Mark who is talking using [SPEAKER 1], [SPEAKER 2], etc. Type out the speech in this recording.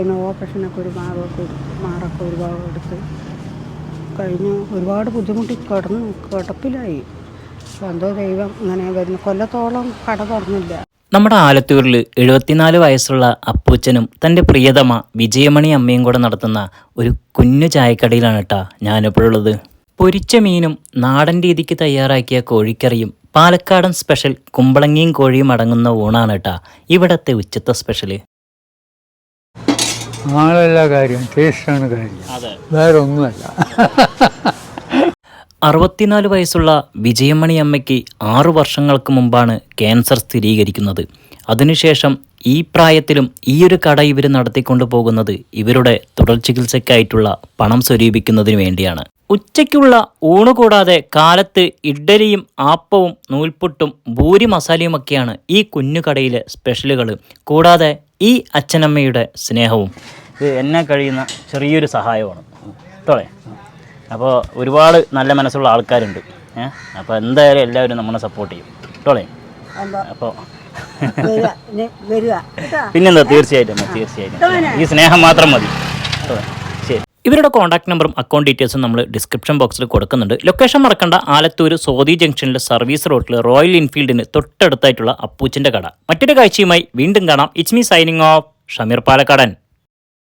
[SPEAKER 1] അതിന് ഓപ്പറേഷനൊക്കെ ഒരു മാറൊക്കെ മാറൊക്കെ ഒരുപാട് എടുത്ത് കഴിഞ്ഞ്. ഒരുപാട് ബുദ്ധിമുട്ടി കിടന്നു കിടപ്പിലായി. എന്തോ ദൈവം അങ്ങനെ വരുന്നു. കൊല്ലത്തോളം കട തുറന്നില്ല.
[SPEAKER 2] നമ്മുടെ ആലത്തൂരിൽ എഴുപത്തിനാല് വയസ്സുള്ള അപ്പൂച്ചനും തന്റെ പ്രിയതമ വിജയമണി അമ്മയും കൂടെ നടത്തുന്ന ഒരു കുഞ്ഞു ചായക്കടയിലാണ് കേട്ടാ ഞാനിപ്പോഴുള്ളത്. പൊരിച്ച മീനും നാടൻ രീതിക്ക് തയ്യാറാക്കിയ കോഴിക്കറിയും പാലക്കാടൻ സ്പെഷ്യൽ കുമ്പളങ്ങിയും കോഴിയും അടങ്ങുന്ന ഊണാണ് കേട്ടാ ഇവിടത്തെ ഉച്ചത്തെ സ്പെഷ്യൽ
[SPEAKER 3] ആളല്ല കാര്യം ടേസ്റ്റാണ് കാര്യം.
[SPEAKER 2] അതെ.
[SPEAKER 3] വേറെ ഒന്നുമല്ല
[SPEAKER 2] അറുപത്തിനാല് വയസ്സുള്ള വിജയമണി അമ്മയ്ക്ക് ആറു വർഷങ്ങൾക്ക് മുമ്പാണ് ക്യാൻസർ സ്ഥിരീകരിക്കുന്നത്. അതിനുശേഷം ഈ പ്രായത്തിലും ഈ ഒരു കട ഇവർ നടത്തിക്കൊണ്ടു പോകുന്നത് ഇവരുടെ തുടർ ചികിത്സയ്ക്കായിട്ടുള്ള പണം സ്വരൂപിക്കുന്നതിന് വേണ്ടിയാണ്. ഉച്ചയ്ക്കുള്ള ഊണ് കൂടാതെ കാലത്ത് ഇഡ്ഡലിയും ആപ്പവും നൂൽപുട്ടും ഭൂരി മസാലയുമൊക്കെയാണ് ഈ കുഞ്ഞു കടയിലെ സ്പെഷ്യലുകൾ കൂടാതെ ഈ അച്ഛനമ്മയുടെ സ്നേഹവും. ഇത് എന്നെ കഴിയുന്ന ചെറിയൊരു സഹായമാണ്. തോളെ അപ്പോൾ ഒരുപാട് നല്ല മനസ്സുള്ള ആൾക്കാരുണ്ട്. ഏഹ് അപ്പോൾ എന്തായാലും എല്ലാവരും നമ്മളെ സപ്പോർട്ട് ചെയ്യും. തോളെ അപ്പോൾ പിന്നെന്താ? തീർച്ചയായിട്ടും തീർച്ചയായിട്ടും. ഈ സ്നേഹം മാത്രം മതി. കേട്ടോ? ഇവരുടെ കോൺടാക്ട് നമ്പറും അക്കൗണ്ട് ഡീറ്റെയിൽസും നമ്മൾ ഡിസ്ക്രിപ്ഷൻ ബോക്സിൽ കൊടുക്കുന്നുണ്ട്. ലൊക്കേഷൻ മറക്കണ്ട. ആലത്തൂർ സോദി ജംഗ്ഷനിലെ സർവീസ് റോഡിൽ റോയൽ ഇൻഫീൽഡിന് തൊട്ടടുത്തായിട്ടുള്ള അപ്പൂച്ചിന്റെ കട. മറ്റൊരു കാഴ്ചയുമായി വീണ്ടും കാണാം. It's me signing off Shameer Palakkadan.